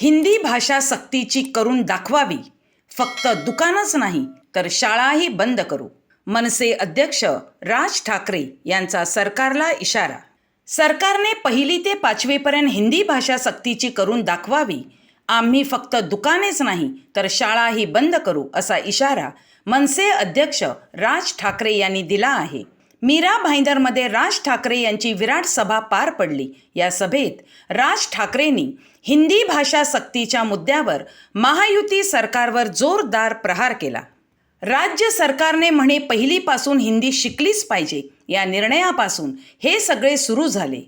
हिंदी भाषा सक्तीची करून दाखवावी. फक्त दुकानच नाही तर शाळाही बंद करू. मनसे अध्यक्ष राज ठाकरे यांचा सरकारला इशारा. सरकारने पहिली ते पाचवीपर्यंत हिंदी भाषा सक्तीची करून दाखवावी. आम्ही फक्त दुकानेच नाही तर शाळाही बंद करू असा इशारा मनसे अध्यक्ष राज ठाकरे यांनी दिला आहे. मीरा भाईंदरमध्ये राज ठाकरे यांची विराट सभा पार पडली. या सभेत राज ठाकरेंनी हिंदी भाषा सक्तीच्या मुद्द्यावर महायुती सरकारवर जोरदार प्रहार केला. राज्य सरकारने म्हणे पहिलीपासून हिंदी शिकलीच पाहिजे. या निर्णयापासून हे सगळे सुरू झाले.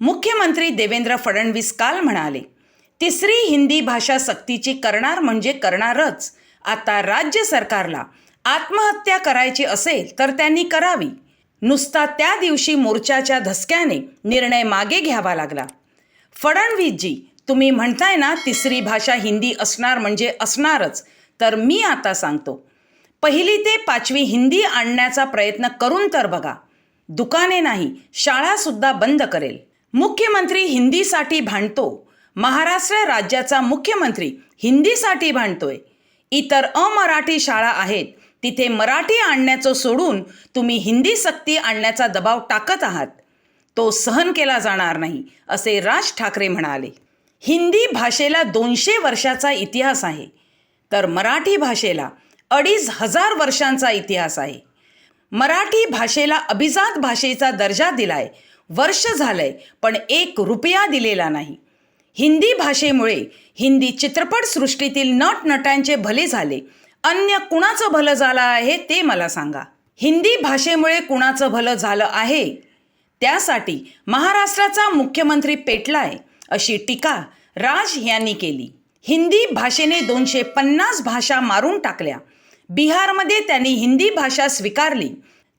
मुख्यमंत्री देवेंद्र फडणवीस काल म्हणाले तिसरी हिंदी भाषा सक्तीची करणार म्हणजे करणारच. आता राज्य सरकारला आत्महत्या करायची असेल तर त्यांनी करावी. नुसता त्या दिवशी मोर्चाच्या धसक्याने निर्णय मागे घ्यावा लागला. फडणवीसजी तुम्ही म्हणताय ना तिसरी भाषा हिंदी असणार म्हणजे असणारच. तर मी आता सांगतो. पहिली ते पाचवी हिंदी आणण्याचा प्रयत्न करून तर बघा. दुकाने नाही शाळासुद्धा बंद करेल. मुख्यमंत्री हिंदीसाठी भांडतो. महाराष्ट्र राज्याचा मुख्यमंत्री हिंदीसाठी भांडतोय. इतर अमराठी शाळा आहेत तिथे मराठी आणण्याचं सोडून तुम्ही हिंदी सक्ती आणण्याचा दबाव टाकत आहात. तो सहन केला जाणार नाही असे राज ठाकरे म्हणाले. हिंदी भाषेला दोनशे वर्षाचा इतिहास आहे. तर मराठी भाषेला अडीच हजार वर्षांचा इतिहास आहे. मराठी भाषेला अभिजात भाषेचा दर्जा दिलाय वर्ष झालंय पण एक रुपया दिलेला नाही. हिंदी भाषेमुळे हिंदी चित्रपटसृष्टीतील नटनट्यांचे भले झाले अन्य कुणाचं भलं झालं आहे ते मला सांगा. हिंदी भाषेमुळे कुणाचं भलं झालं आहे? त्यासाठी महाराष्ट्राचा मुख्यमंत्री पेटलाय अशी टीका राज यांनी केली. हिंदी भाषेने दोनशे पन्नास भाषा मारून टाकल्या. बिहारमध्ये त्यांनी हिंदी भाषा स्वीकारली.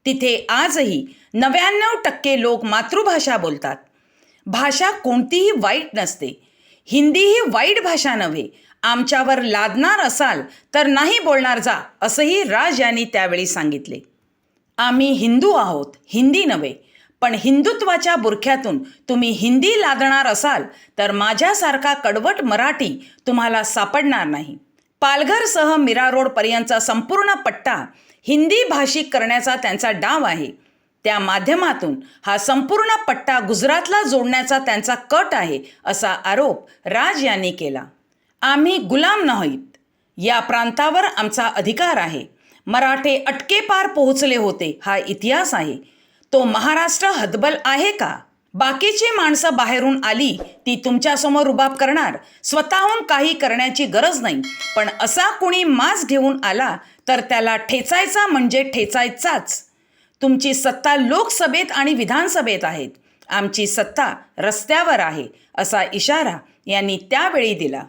तिथे आजही नव्याण्णव टक्के लोक मातृभाषा बोलतात. भाषा कोणतीही वाईट नसते. हिंदी ही वाईट भाषा नव्हे. आमच्यावर लादणार असाल तर नाही बोलणार जा असंही राज यांनी त्यावेळी सांगितले. आम्ही हिंदू आहोत हिंदी नव्हे पण हिंदुत्वाच्या बुरख्यातून तुम्ही हिंदी लादणार असाल तर माझ्यासारखा कडवट मराठी तुम्हाला सापडणार नाही. पालघरसह मीरा रोडपर्यंतचा संपूर्ण पट्टा हिंदी भाषिक करण्याचा त्यांचा डाव आहे. त्या माध्यमातून हा संपूर्ण पट्टा गुजरातला जोडण्याचा त्यांचा कट आहे असा आरोप राज यांनी केला. आम्ही गुलाम नाहीत. या प्रांतावर आमचा अधिकार आहे. मराठे अटकेपार पोहोचले होते हा इतिहास आहे. तो महाराष्ट्र हतबल आहे का? बाकीची माणसं बाहेरून आली ती तुमच्यासमोर रुबाब करणार. स्वतःहून काही करण्याची गरज नाही. पण असा कुणी मास घेऊन आला तर त्याला ठेचायचा म्हणजे ठेचायचाच. तुमची सत्ता लोकसभेत आणि विधानसभेत आहेत. आमची सत्ता रस्त्यावर आहे असा इशारा यांनी त्यावेळी दिला.